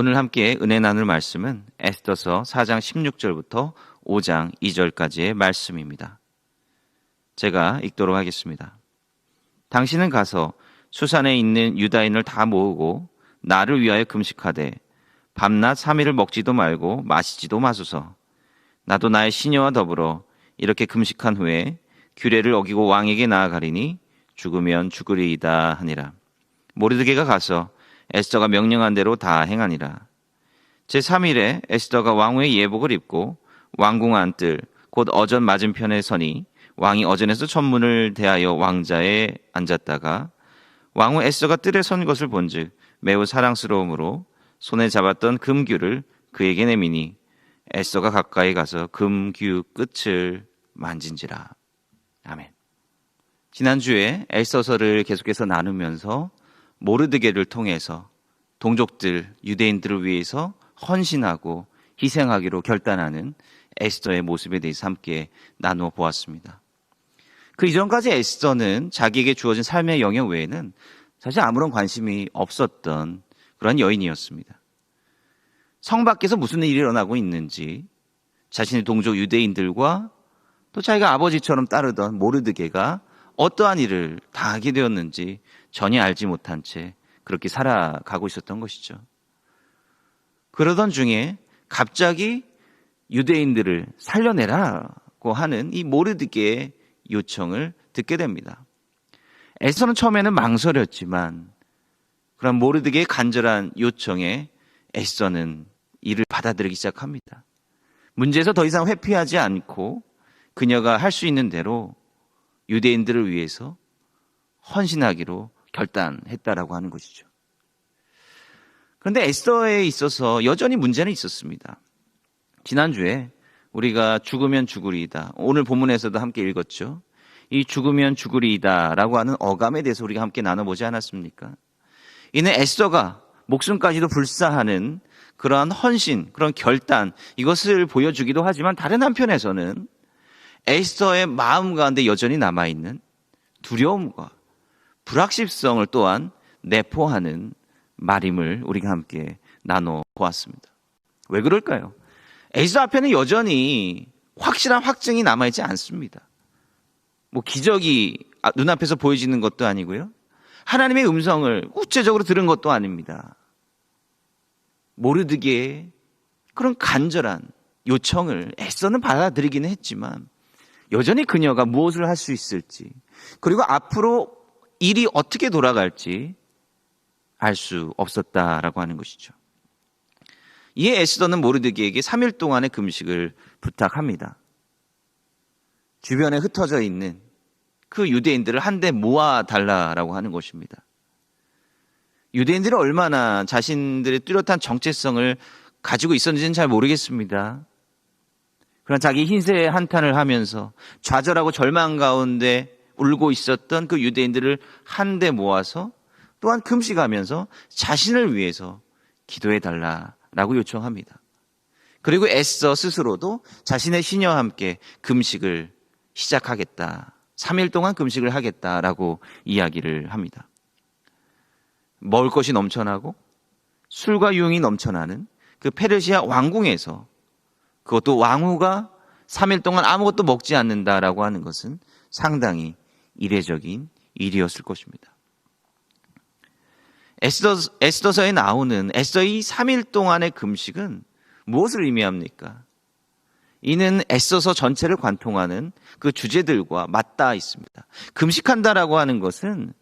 오늘 함께 은혜 나눌 말씀은 에스더서 4장 16절부터 5장 2절까지의 말씀입니다. 제가 읽도록 하겠습니다. 당신은 가서 수산에 있는 유다인을 다 모으고 나를 위하여 금식하되 밤낮 3일을 먹지도 말고 마시지도 마소서. 나도 나의 시녀와 더불어 이렇게 금식한 후에 규례를 어기고 왕에게 나아가리니 죽으면 죽으리이다 하니라. 모르드게가 가서 에스더가 명령한 대로 다 행하니라. 제3일에 에스더가 왕후의 예복을 입고 왕궁 안뜰 곧 어전 맞은편에 서니 왕이 어전에서 천문을 대하여 왕자에 앉았다가 왕후 에스더가 뜰에 선 것을 본즉 매우 사랑스러움으로 손에 잡았던 금규를 그에게 내미니 에스더가 가까이 가서 금규 끝을 만진지라. 아멘. 지난주에 에스더서를 계속해서 나누면서 모르드게를 통해서 동족들, 유대인들을 위해서 헌신하고 희생하기로 결단하는 에스더의 모습에 대해서 함께 나누어 보았습니다. 그 이전까지 에스더는 자기에게 주어진 삶의 영역 외에는 사실 아무런 관심이 없었던 그런 여인이었습니다. 성 밖에서 무슨 일이 일어나고 있는지 자신의 동족 유대인들과 또 자기가 아버지처럼 따르던 모르드게가 어떠한 일을 당하게 되었는지 전혀 알지 못한 채 그렇게 살아가고 있었던 것이죠. 그러던 중에 갑자기 유대인들을 살려내라고 하는 이 모르드게의 요청을 듣게 됩니다. 에서는 처음에는 망설였지만 그런 모르드게의 간절한 요청에 에서는 이를 받아들이기 시작합니다. 문제에서 더 이상 회피하지 않고 그녀가 할 수 있는 대로 유대인들을 위해서 헌신하기로 결단했다라고 하는 것이죠. 그런데 에스더에 있어서 여전히 문제는 있었습니다. 지난주에 우리가 죽으면 죽으리이다. 오늘 본문에서도 함께 읽었죠. 이 죽으면 죽으리이다라고 하는 어감에 대해서 우리가 함께 나눠보지 않았습니까? 이는 에스더가 목숨까지도 불사하는 그러한 헌신, 그런 결단, 이것을 보여주기도 하지만 다른 한편에서는 에스더의 마음 가운데 여전히 남아있는 두려움과 불확실성을 또한 내포하는 말임을 우리가 함께 나눠 보았습니다. 왜 그럴까요? 에스더 앞에는 여전히 확실한 확증이 남아있지 않습니다. 뭐 기적이 아, 눈앞에서 보여지는 것도 아니고요. 하나님의 음성을 구체적으로 들은 것도 아닙니다. 모르드게 그런 간절한 요청을 애써는 받아들이기는 했지만 여전히 그녀가 무엇을 할 수 있을지 그리고 앞으로 일이 어떻게 돌아갈지 알 수 없었다라고 하는 것이죠. 이에 에스더는 모르드기에게 3일 동안의 금식을 부탁합니다. 주변에 흩어져 있는 그 유대인들을 한데 모아 달라라고 하는 것입니다. 유대인들이 얼마나 자신들의 뚜렷한 정체성을 가지고 있었는지는 잘 모르겠습니다. 그러나 자기 흰새 한탄을 하면서 좌절하고 절망 가운데 울고 있었던 그 유대인들을 한데 모아서 또한 금식하면서 자신을 위해서 기도해 달라라고 요청합니다. 그리고 애써 스스로도 자신의 시녀와 함께 금식을 시작하겠다. 3일 동안 금식을 하겠다라고 이야기를 합니다. 먹을 것이 넘쳐나고 술과 유흥이 넘쳐나는 그 페르시아 왕궁에서 그것도 왕후가 3일 동안 아무것도 먹지 않는다라고 하는 것은 상당히 이례적인 일이었을 것입니다. 에스더, 에스더 서에 나오는 에스더의 3일 동안의 금식은 무엇을 의미합니까? 이는 에스더서 전체를 관통하는 그 주제들과 맞닿아 있습니다. 금식한다라고 하는 것은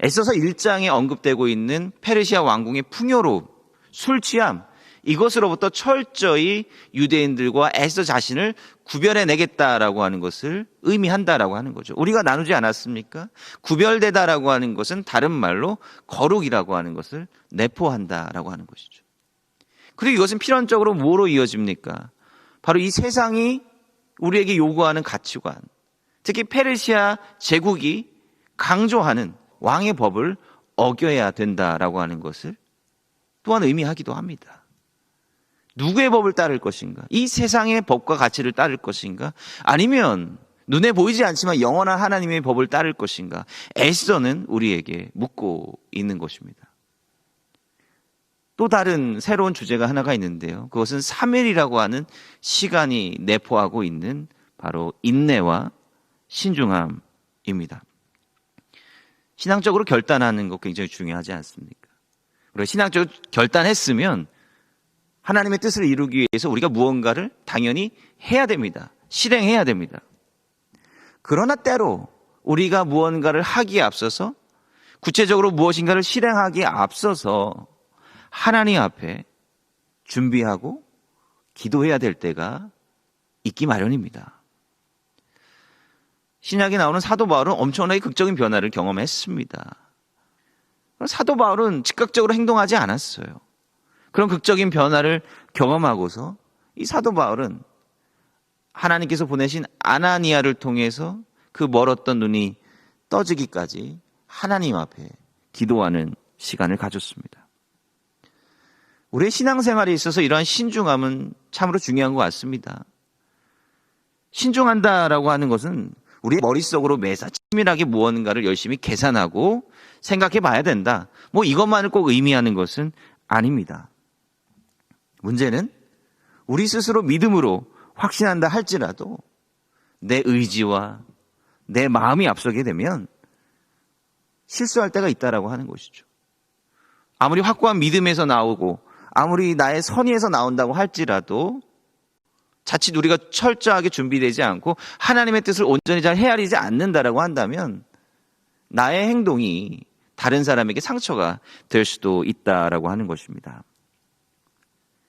에스더서 1장에 언급되고 있는 페르시아 왕궁의 풍요로움, 술 취함, 이것으로부터 철저히 유대인들과 에스더 자신을 구별해 내겠다라고 하는 것을 의미한다라고 하는 거죠. 우리가 나누지 않았습니까? 구별되다라고 하는 것은 다른 말로 거룩이라고 하는 것을 내포한다라고 하는 것이죠. 그리고 이것은 필연적으로 뭐로 이어집니까? 바로 이 세상이 우리에게 요구하는 가치관, 특히 페르시아 제국이 강조하는 왕의 법을 어겨야 된다라고 하는 것을 또한 의미하기도 합니다. 누구의 법을 따를 것인가? 이 세상의 법과 가치를 따를 것인가? 아니면 눈에 보이지 않지만 영원한 하나님의 법을 따를 것인가? 에스더는 우리에게 묻고 있는 것입니다. 또 다른 새로운 주제가 하나가 있는데요. 그것은 3일이라고 하는 시간이 내포하고 있는 바로 인내와 신중함입니다. 신앙적으로 결단하는 것 굉장히 중요하지 않습니까? 우리가 신앙적으로 결단했으면 하나님의 뜻을 이루기 위해서 우리가 무언가를 당연히 해야 됩니다. 실행해야 됩니다. 그러나 때로 우리가 무언가를 하기에 앞서서 구체적으로 무엇인가를 실행하기에 앞서서 하나님 앞에 준비하고 기도해야 될 때가 있기 마련입니다. 신약에 나오는 사도 바울은 엄청나게 극적인 변화를 경험했습니다. 사도 바울은 즉각적으로 행동하지 않았어요. 그런 극적인 변화를 경험하고서 이 사도 바울은 하나님께서 보내신 아나니아를 통해서 그 멀었던 눈이 떠지기까지 하나님 앞에 기도하는 시간을 가졌습니다. 우리의 신앙생활에 있어서 이러한 신중함은 참으로 중요한 것 같습니다. 신중한다라고 하는 것은 우리 머릿속으로 매사 치밀하게 무언가를 열심히 계산하고 생각해 봐야 된다. 뭐 이것만을 꼭 의미하는 것은 아닙니다. 문제는 우리 스스로 믿음으로 확신한다 할지라도 내 의지와 내 마음이 앞서게 되면 실수할 때가 있다라고 하는 것이죠. 아무리 확고한 믿음에서 나오고 아무리 나의 선의에서 나온다고 할지라도 자칫 우리가 철저하게 준비되지 않고 하나님의 뜻을 온전히 잘 헤아리지 않는다라고 한다면 나의 행동이 다른 사람에게 상처가 될 수도 있다라고 하는 것입니다.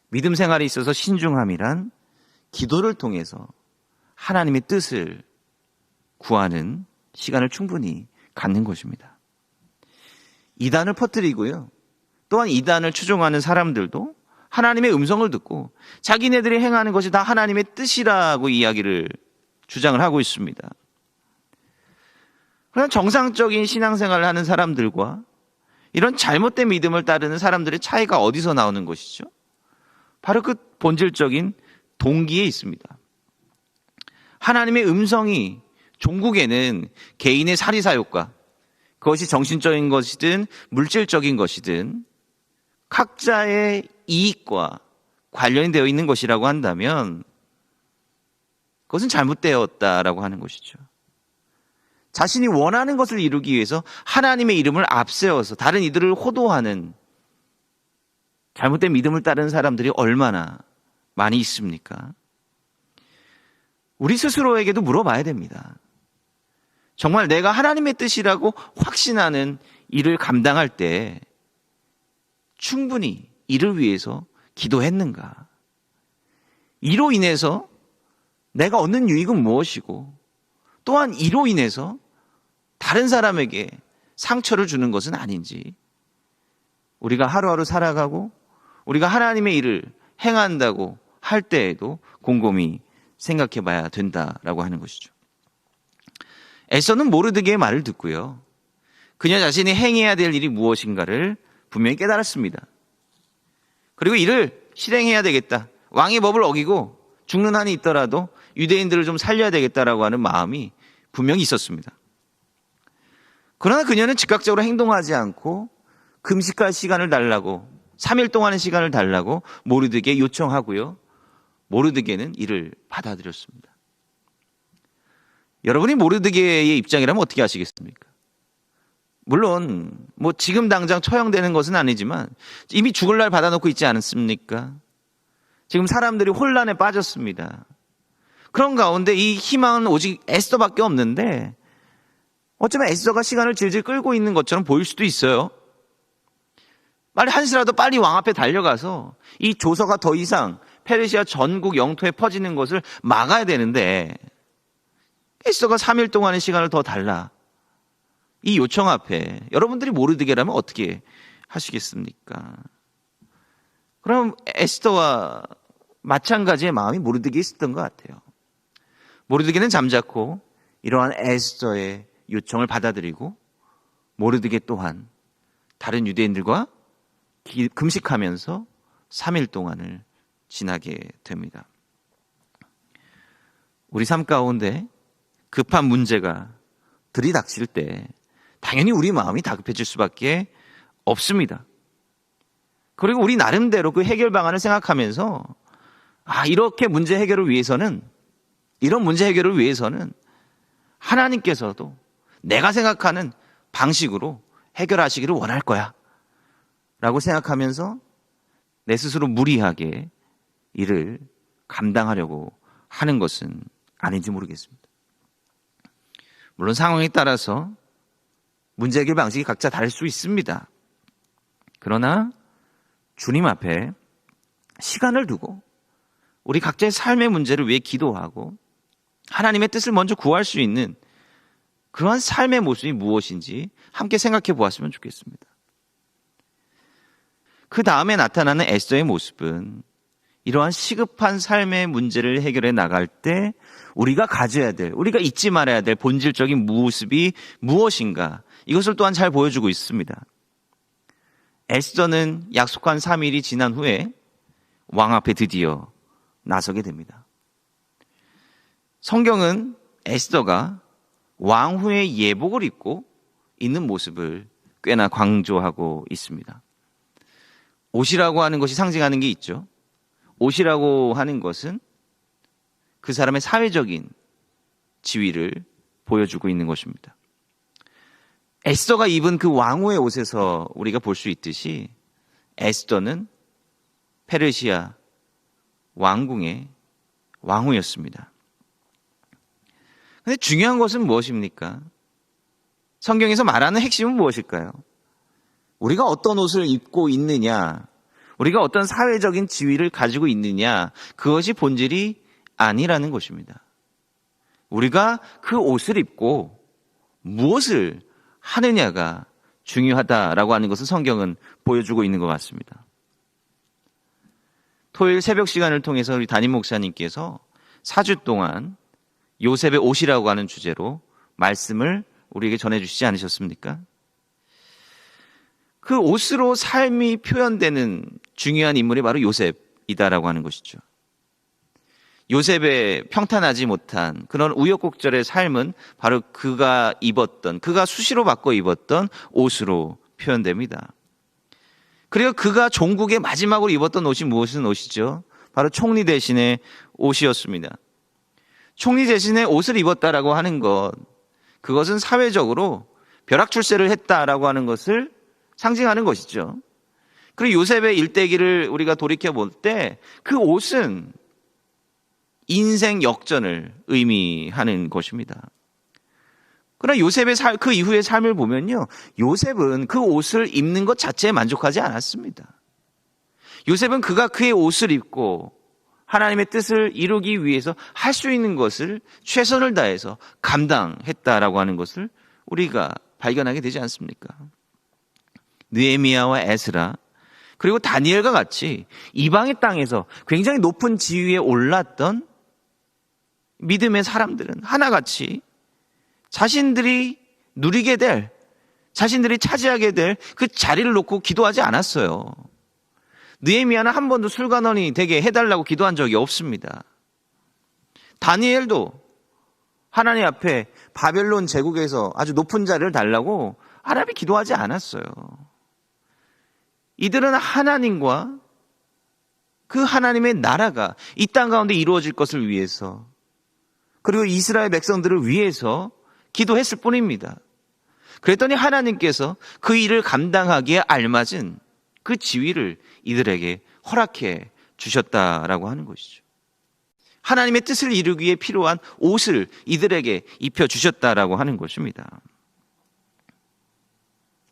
믿음 생활에 있어서 신중함이란 기도를 통해서 하나님의 뜻을 구하는 시간을 충분히 갖는 것입니다. 이단을 퍼뜨리고요. 또한 이단을 추종하는 사람들도 하나님의 음성을 듣고 자기네들이 행하는 것이 다 하나님의 뜻이라고 이야기를 주장을 하고 있습니다. 그런 정상적인 신앙생활을 하는 사람들과 이런 잘못된 믿음을 따르는 사람들의 차이가 어디서 나오는 것이죠? 바로 그 본질적인 동기에 있습니다. 하나님의 음성이 종국에는 개인의 사리사욕과 그것이 정신적인 것이든 물질적인 것이든 각자의 이익과 관련이 되어 있는 것이라고 한다면 그것은 잘못되었다라고 하는 것이죠. 자신이 원하는 것을 이루기 위해서 하나님의 이름을 앞세워서 다른 이들을 호도하는 잘못된 믿음을 따르는 사람들이 얼마나 많이 있습니까? 우리 스스로에게도 물어봐야 됩니다. 정말 내가 하나님의 뜻이라고 확신하는 일을 감당할 때 충분히 이를 위해서 기도했는가? 이로 인해서 내가 얻는 유익은 무엇이고 또한 이로 인해서 다른 사람에게 상처를 주는 것은 아닌지 우리가 하루하루 살아가고 우리가 하나님의 일을 행한다고 할 때에도 곰곰이 생각해 봐야 된다라고 하는 것이죠. 에서는 모르드게의 말을 듣고요. 그녀 자신이 행해야 될 일이 무엇인가를 분명히 깨달았습니다. 그리고 이를 실행해야 되겠다. 왕의 법을 어기고 죽는 한이 있더라도 유대인들을 좀 살려야 되겠다라고 하는 마음이 분명히 있었습니다. 그러나 그녀는 즉각적으로 행동하지 않고 금식할 시간을 달라고 3일 동안의 시간을 달라고 모르드게 요청하고요. 모르드게는 이를 받아들였습니다. 여러분이 모르드게의 입장이라면 어떻게 하시겠습니까? 물론 뭐 지금 당장 처형되는 것은 아니지만 이미 죽을 날 받아놓고 있지 않습니까? 지금 사람들이 혼란에 빠졌습니다. 그런 가운데 이 희망은 오직 에스더밖에 없는데 어쩌면 에스더가 시간을 질질 끌고 있는 것처럼 보일 수도 있어요. 빨리 한시라도 빨리 왕 앞에 달려가서 이 조서가 더 이상 페르시아 전국 영토에 퍼지는 것을 막아야 되는데 에스더가 3일 동안의 시간을 더 달라. 이 요청 앞에 여러분들이 모르드게라면 어떻게 하시겠습니까? 그럼 에스더와 마찬가지의 마음이 모르드게 있었던 것 같아요. 모르드게는 잠자코 이러한 에스더의 요청을 받아들이고 모르드게 또한 다른 유대인들과 금식하면서 3일 동안을 지나게 됩니다. 우리 삶 가운데 급한 문제가 들이닥칠 때 당연히 우리 마음이 다급해질 수밖에 없습니다. 그리고 우리 나름대로 그 해결 방안을 생각하면서 아, 이렇게 문제 해결을 위해서는 이런 문제 해결을 위해서는 하나님께서도 내가 생각하는 방식으로 해결하시기를 원할 거야. 라고 생각하면서 내 스스로 무리하게 이를 감당하려고 하는 것은 아닌지 모르겠습니다. 물론 상황에 따라서 문제 해결 방식이 각자 다를 수 있습니다. 그러나 주님 앞에 시간을 두고 우리 각자의 삶의 문제를 위해 기도하고 하나님의 뜻을 먼저 구할 수 있는 그러한 삶의 모습이 무엇인지 함께 생각해 보았으면 좋겠습니다. 그 다음에 나타나는 에스더의 모습은 이러한 시급한 삶의 문제를 해결해 나갈 때 우리가 가져야 될, 우리가 잊지 말아야 될 본질적인 모습이 무엇인가 이것을 또한 잘 보여주고 있습니다. 에스더는 약속한 3일이 지난 후에 왕 앞에 드디어 나서게 됩니다. 성경은 에스더가 왕후의 예복을 입고 있는 모습을 꽤나 강조하고 있습니다. 옷이라고 하는 것이 상징하는 게 있죠. 옷이라고 하는 것은 그 사람의 사회적인 지위를 보여주고 있는 것입니다. 에스더가 입은 그 왕후의 옷에서 우리가 볼 수 있듯이 에스더는 페르시아 왕궁의 왕후였습니다. 근데 중요한 것은 무엇입니까? 성경에서 말하는 핵심은 무엇일까요? 우리가 어떤 옷을 입고 있느냐, 우리가 어떤 사회적인 지위를 가지고 있느냐, 그것이 본질이 아니라는 것입니다. 우리가 그 옷을 입고 무엇을 하느냐가 중요하다라고 하는 것을 성경은 보여주고 있는 것 같습니다. 토요일 새벽 시간을 통해서 우리 담임 목사님께서 4주 동안 요셉의 옷이라고 하는 주제로 말씀을 우리에게 전해주시지 않으셨습니까? 그 옷으로 삶이 표현되는 중요한 인물이 바로 요셉이다라고 하는 것이죠. 요셉의 평탄하지 못한 그런 우여곡절의 삶은 바로 그가 입었던, 그가 수시로 바꿔 입었던 옷으로 표현됩니다. 그리고 그가 종국의 마지막으로 입었던 옷이 무엇인 옷이죠? 바로 총리 대신의 옷이었습니다. 총리 대신에 옷을 입었다라고 하는 것, 그것은 사회적으로 벼락 출세를 했다라고 하는 것을 상징하는 것이죠. 그리고 요셉의 일대기를 우리가 돌이켜 볼 때 그 옷은 인생 역전을 의미하는 것입니다. 그러나 요셉의 살, 그 이후의 삶을 보면요. 요셉은 그 옷을 입는 것 자체에 만족하지 않았습니다. 요셉은 그가 그의 옷을 입고 하나님의 뜻을 이루기 위해서 할 수 있는 것을 최선을 다해서 감당했다라고 하는 것을 우리가 발견하게 되지 않습니까? 느에미아와 에스라 그리고 다니엘과 같이 이방의 땅에서 굉장히 높은 지위에 올랐던 믿음의 사람들은 하나같이 자신들이 누리게 될, 자신들이 차지하게 될 그 자리를 놓고 기도하지 않았어요. 느에미아는 한 번도 술관원이 되게 해달라고 기도한 적이 없습니다. 다니엘도 하나님 앞에 바벨론 제국에서 아주 높은 자리를 달라고 아랍이 기도하지 않았어요. 이들은 하나님과 그 하나님의 나라가 이 땅 가운데 이루어질 것을 위해서 그리고 이스라엘 백성들을 위해서 기도했을 뿐입니다. 그랬더니 하나님께서 그 일을 감당하기에 알맞은 그 지위를 이들에게 허락해 주셨다라고 하는 것이죠. 하나님의 뜻을 이루기 위해 필요한 옷을 이들에게 입혀 주셨다라고 하는 것입니다.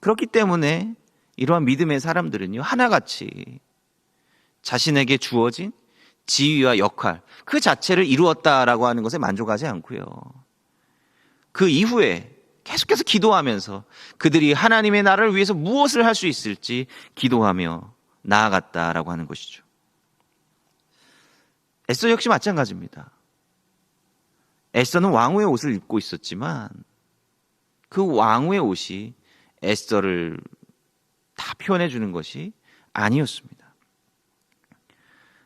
그렇기 때문에 이러한 믿음의 사람들은요, 하나같이 자신에게 주어진 지위와 역할, 그 자체를 이루었다라고 하는 것에 만족하지 않고요. 그 이후에 계속해서 기도하면서 그들이 하나님의 나라를 위해서 무엇을 할 수 있을지 기도하며 나아갔다라고 하는 것이죠. 에스더 역시 마찬가지입니다. 에스더는 왕후의 옷을 입고 있었지만 그 왕후의 옷이 에스더를 다 표현해 주는 것이 아니었습니다.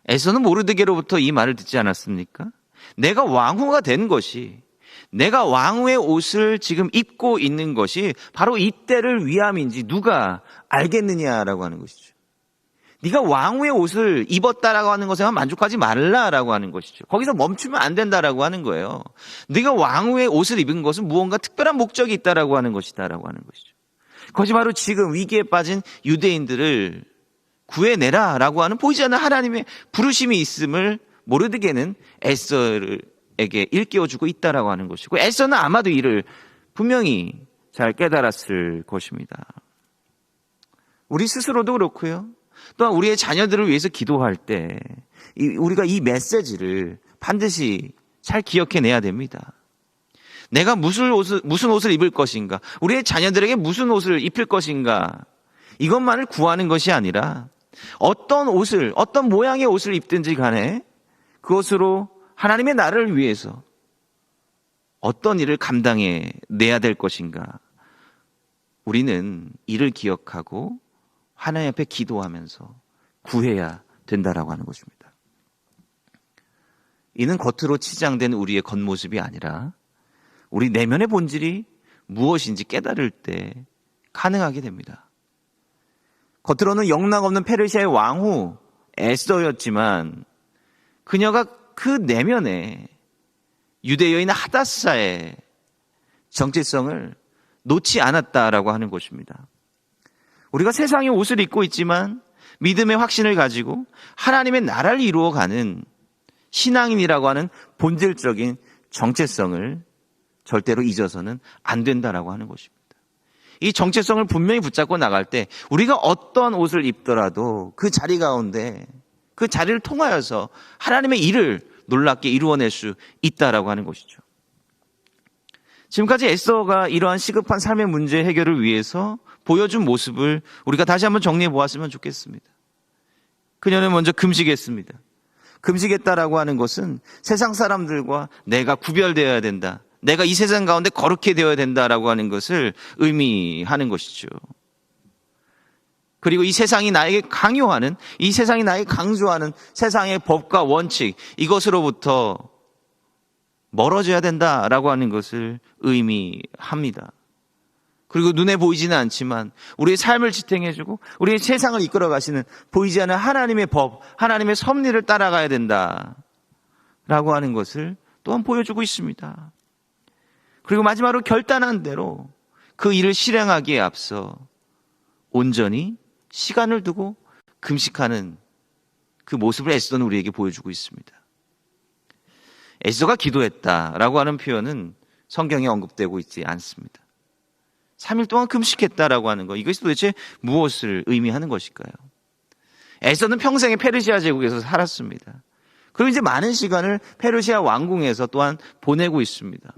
에서는 모르드게로부터 이 말을 듣지 않았습니까? 내가 왕후가 된 것이 내가 왕후의 옷을 지금 입고 있는 것이 바로 이때를 위함인지 누가 알겠느냐라고 하는 것이죠. 네가 왕후의 옷을 입었다라고 하는 것에만 만족하지 말라라고 하는 것이죠. 거기서 멈추면 안 된다라고 하는 거예요. 네가 왕후의 옷을 입은 것은 무언가 특별한 목적이 있다라고 하는 것이다라고 하는 것이죠. 그것이 바로 지금 위기에 빠진 유대인들을 구해내라 라고 하는 보이지 않는 하나님의 부르심이 있음을 모르드게는 에서에게 일깨워주고 있다라고 하는 것이고 에서는 아마도 이를 분명히 잘 깨달았을 것입니다. 우리 스스로도 그렇고요. 또한 우리의 자녀들을 위해서 기도할 때 우리가 이 메시지를 반드시 잘 기억해내야 됩니다. 내가 무슨 옷을, 무슨 옷을 입을 것인가, 우리의 자녀들에게 무슨 옷을 입힐 것인가, 이것만을 구하는 것이 아니라 어떤 옷을, 어떤 모양의 옷을 입든지 간에 그것으로 하나님의 나라를 위해서 어떤 일을 감당해 내야 될 것인가. 우리는 이를 기억하고 하나님 앞에 기도하면서 구해야 된다라고 하는 것입니다. 이는 겉으로 치장된 우리의 겉모습이 아니라 우리 내면의 본질이 무엇인지 깨달을 때 가능하게 됩니다. 겉으로는 영락 없는 페르시아의 왕후 에스더였지만 그녀가 그 내면에 유대 여인 하다스사의 정체성을 놓지 않았다라고 하는 것입니다. 우리가 세상의 옷을 입고 있지만 믿음의 확신을 가지고 하나님의 나라를 이루어가는 신앙인이라고 하는 본질적인 정체성을 절대로 잊어서는 안 된다라고 하는 것입니다. 이 정체성을 분명히 붙잡고 나갈 때 우리가 어떤 옷을 입더라도 그 자리 가운데 그 자리를 통하여서 하나님의 일을 놀랍게 이루어낼 수 있다라고 하는 것이죠. 지금까지 에스더가 이러한 시급한 삶의 문제 해결을 위해서 보여준 모습을 우리가 다시 한번 정리해 보았으면 좋겠습니다. 그녀는 먼저 금식했습니다. 금식했다라고 하는 것은 세상 사람들과 내가 구별되어야 된다. 내가 이 세상 가운데 거룩해 되어야 된다라고 하는 것을 의미하는 것이죠. 그리고 이 세상이 나에게 강요하는, 이 세상이 나에게 강조하는 세상의 법과 원칙, 이것으로부터 멀어져야 된다라고 하는 것을 의미합니다. 그리고 눈에 보이지는 않지만 우리의 삶을 지탱해주고 우리의 세상을 이끌어 가시는 보이지 않는 하나님의 법, 하나님의 섭리를 따라가야 된다. 라고 하는 것을 또한 보여주고 있습니다. 그리고 마지막으로 결단한 대로 그 일을 실행하기에 앞서 온전히 시간을 두고 금식하는 그 모습을 에스더는 우리에게 보여주고 있습니다. 에스더가 기도했다라고 하는 표현은 성경에 언급되고 있지 않습니다. 3일 동안 금식했다라고 하는 것, 이것이 도대체 무엇을 의미하는 것일까요? 에서는 평생에 페르시아 제국에서 살았습니다. 그리고 이제 많은 시간을 페르시아 왕궁에서 또한 보내고 있습니다.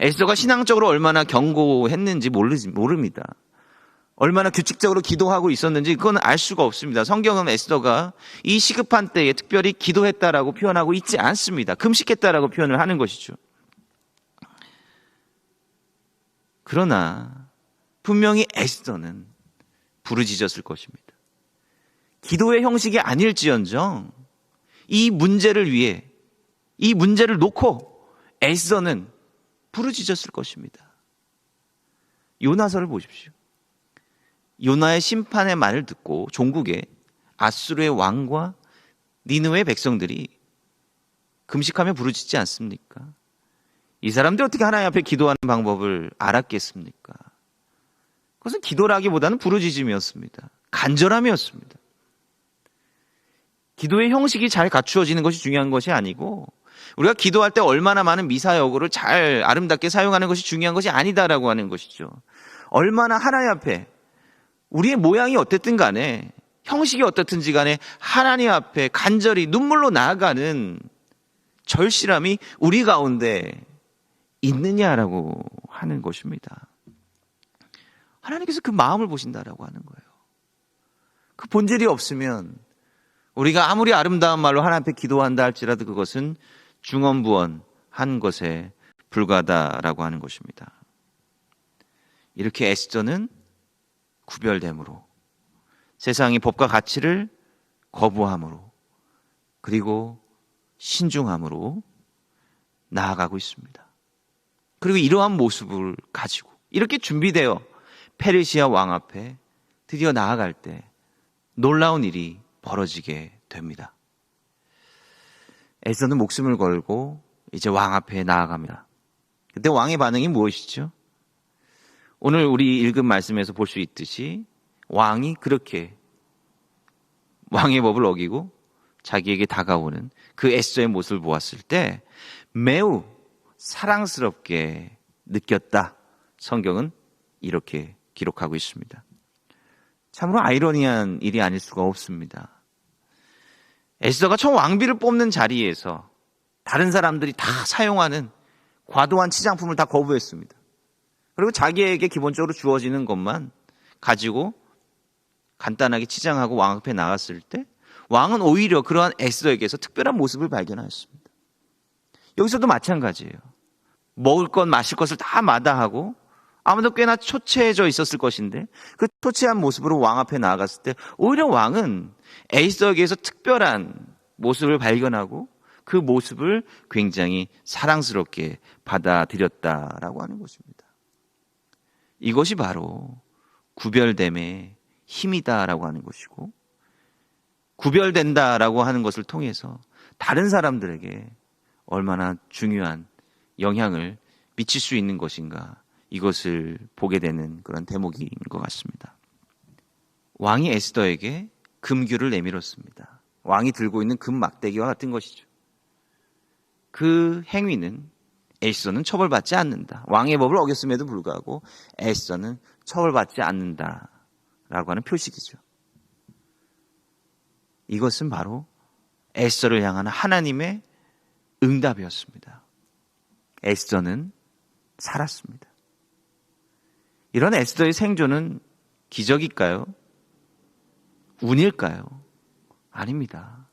에스더가 신앙적으로 얼마나 견고했는지 모릅니다. 얼마나 규칙적으로 기도하고 있었는지 그건 알 수가 없습니다. 성경은 에스더가 이 시급한 때에 특별히 기도했다라고 표현하고 있지 않습니다. 금식했다라고 표현을 하는 것이죠. 그러나 분명히 에스더는 부르짖었을 것입니다. 기도의 형식이 아닐지언정 이 문제를 위해 이 문제를 놓고 에스더는 부르짖었을 것입니다. 요나서를 보십시오. 요나의 심판의 말을 듣고 종국의 아수르의 왕과 니느웨 백성들이 금식하며 부르짖지 않습니까? 이 사람들이 어떻게 하나님 앞에 기도하는 방법을 알았겠습니까? 그것은 기도라기보다는 부르짖음이었습니다. 간절함이었습니다. 기도의 형식이 잘 갖추어지는 것이 중요한 것이 아니고 우리가 기도할 때 얼마나 많은 미사여구를 잘 아름답게 사용하는 것이 중요한 것이 아니다라고 하는 것이죠. 얼마나 하나님 앞에 우리의 모양이 어땠든 간에 형식이 어떻든지 간에 하나님 앞에 간절히 눈물로 나아가는 절실함이 우리 가운데 있느냐라고 하는 것입니다. 하나님께서 그 마음을 보신다라고 하는 거예요. 그 본질이 없으면 우리가 아무리 아름다운 말로 하나님 앞에 기도한다 할지라도 그것은 중언부언 한 것에 불과하다라고 하는 것입니다. 이렇게 에스더는 구별됨으로 세상의 법과 가치를 거부함으로 그리고 신중함으로 나아가고 있습니다. 그리고 이러한 모습을 가지고 이렇게 준비되어 페르시아 왕 앞에 드디어 나아갈 때 놀라운 일이 벌어지게 됩니다. 에서는 목숨을 걸고 이제 왕 앞에 나아갑니다. 그때 왕의 반응이 무엇이죠? 오늘 우리 읽은 말씀에서 볼 수 있듯이 왕이 그렇게 왕의 법을 어기고 자기에게 다가오는 그 에스더의 모습을 보았을 때 매우 사랑스럽게 느꼈다. 성경은 이렇게 기록하고 있습니다. 참으로 아이러니한 일이 아닐 수가 없습니다. 에스더가 처음 왕비를 뽑는 자리에서 다른 사람들이 다 사용하는 과도한 치장품을 다 거부했습니다. 그리고 자기에게 기본적으로 주어지는 것만 가지고 간단하게 치장하고 왕 앞에 나갔을 때 왕은 오히려 그러한 에스더에게서 특별한 모습을 발견하였습니다. 여기서도 마찬가지예요. 먹을 것, 마실 것을 다 마다하고 아무도 꽤나 초췌해져 있었을 것인데 그 초췌한 모습으로 왕 앞에 나아갔을 때 오히려 왕은 에스더에게서 특별한 모습을 발견하고 그 모습을 굉장히 사랑스럽게 받아들였다라고 하는 것입니다. 이것이 바로 구별됨의 힘이다라고 하는 것이고 구별된다라고 하는 것을 통해서 다른 사람들에게 얼마나 중요한 영향을 미칠 수 있는 것인가 이것을 보게 되는 그런 대목인 것 같습니다. 왕이 에스더에게 금규를 내밀었습니다. 왕이 들고 있는 금 막대기와 같은 것이죠. 그 행위는 에스더는 처벌받지 않는다. 왕의 법을 어겼음에도 불구하고 에스더는 처벌받지 않는다라고 하는 표식이죠. 이것은 바로 에스더를 향하는 하나님의 응답이었습니다. 에스더는 살았습니다. 이런 에스더의 생존은 기적일까요? 운일까요? 아닙니다.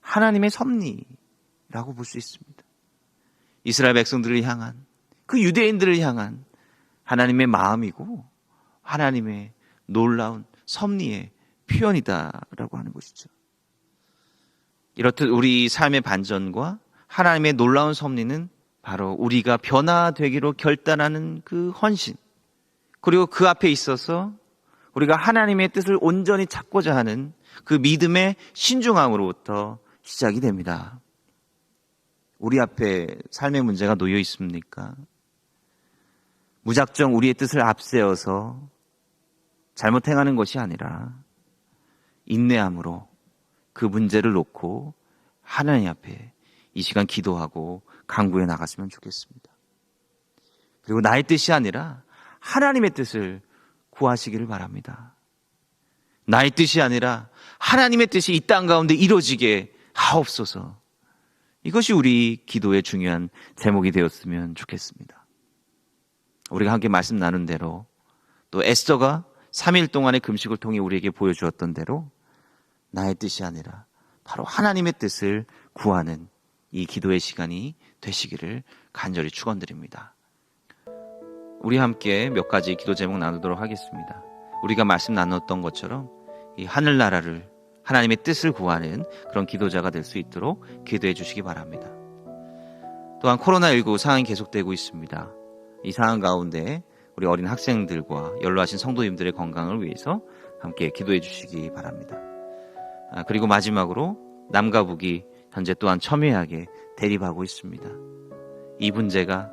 하나님의 섭리라고 볼 수 있습니다. 이스라엘 백성들을 향한 그 유대인들을 향한 하나님의 마음이고 하나님의 놀라운 섭리의 표현이다라고 하는 것이죠. 이렇듯 우리 삶의 반전과 하나님의 놀라운 섭리는 바로 우리가 변화되기로 결단하는 그 헌신, 그리고 그 앞에 있어서 우리가 하나님의 뜻을 온전히 찾고자 하는 그 믿음의 신중함으로부터 시작이 됩니다. 우리 앞에 삶의 문제가 놓여 있습니까? 무작정 우리의 뜻을 앞세워서 잘못 행하는 것이 아니라 인내함으로 그 문제를 놓고 하나님 앞에 이 시간 기도하고 강구해 나갔으면 좋겠습니다. 그리고 나의 뜻이 아니라 하나님의 뜻을 구하시기를 바랍니다. 나의 뜻이 아니라 하나님의 뜻이 이 땅 가운데 이루어지게 하옵소서. 이것이 우리 기도의 중요한 제목이 되었으면 좋겠습니다. 우리가 함께 말씀 나눈 대로 또 에스더가 3일 동안의 금식을 통해 우리에게 보여주었던 대로 나의 뜻이 아니라 바로 하나님의 뜻을 구하는 이 기도의 시간이 되시기를 간절히 축원드립니다. 우리 함께 몇 가지 기도 제목 나누도록 하겠습니다. 우리가 말씀 나눴던 것처럼 이 하늘나라를 하나님의 뜻을 구하는 그런 기도자가 될 수 있도록 기도해 주시기 바랍니다. 또한 코로나19 상황이 계속되고 있습니다. 이 상황 가운데 우리 어린 학생들과 연로하신 성도님들의 건강을 위해서 함께 기도해 주시기 바랍니다. 아, 그리고 마지막으로 남과 북이 현재 또한 첨예하게 대립하고 있습니다. 이 문제가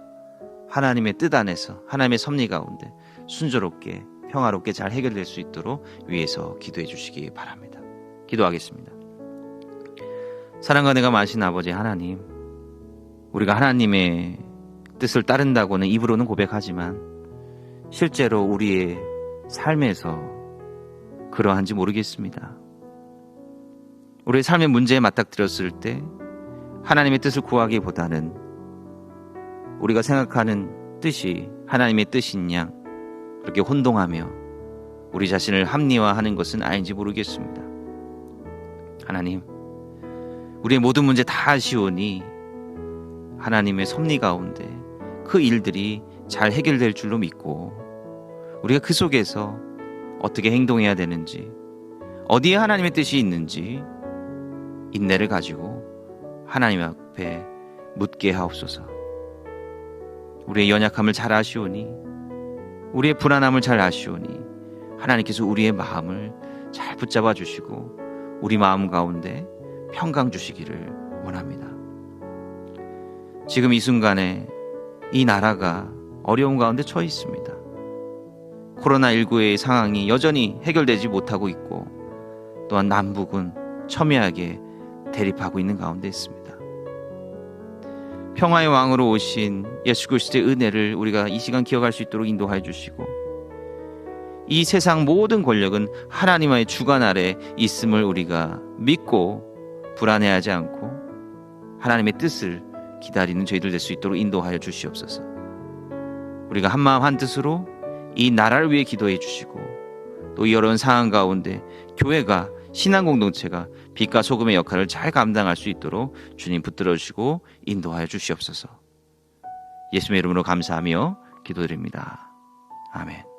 하나님의 뜻 안에서 하나님의 섭리 가운데 순조롭게 평화롭게 잘 해결될 수 있도록 위해서 기도해 주시기 바랍니다. 기도하겠습니다. 사랑과 내가 마신 아버지 하나님, 우리가 하나님의 뜻을 따른다고는 입으로는 고백하지만 실제로 우리의 삶에서 그러한지 모르겠습니다. 우리의 삶의 문제에 맞닥뜨렸을 때 하나님의 뜻을 구하기보다는 우리가 생각하는 뜻이 하나님의 양 그렇게 혼동하며 우리 자신을 합리화하는 것은 아닌지 모르겠습니다. 하나님, 우리의 모든 문제 다 아시오니 하나님의 섭리 가운데 그 일들이 잘 해결될 줄로 믿고 우리가 그 속에서 어떻게 행동해야 되는지 어디에 하나님의 뜻이 있는지 인내를 가지고 하나님 앞에 묻게 하옵소서. 우리의 연약함을 잘 아시오니 우리의 불안함을 잘 아시오니 하나님께서 우리의 마음을 잘잘 붙잡아 주시고 우리 마음 가운데 평강 주시기를 원합니다. 지금 이 순간에 이 나라가 어려운 가운데 처해 있습니다. 코로나19의 상황이 여전히 해결되지 못하고 있고 또한 남북은 첨예하게 대립하고 있는 가운데 있습니다. 평화의 왕으로 오신 예수 그리스도의 은혜를 우리가 이 시간 기억할 수 있도록 인도하여 주시고 이 세상 모든 권력은 하나님의 주관 아래 있음을 우리가 믿고 불안해하지 않고 하나님의 뜻을 기다리는 저희들 될 수 있도록 인도하여 주시옵소서. 우리가 한 마음 한 뜻으로 이 나라를 위해 기도해 주시고 또 이 어려운 상황 가운데 교회가 신앙 공동체가 빛과 소금의 역할을 잘 감당할 수 있도록 주님 붙들어 주시고 인도하여 주시옵소서. 예수님의 이름으로 감사하며 기도드립니다. 아멘.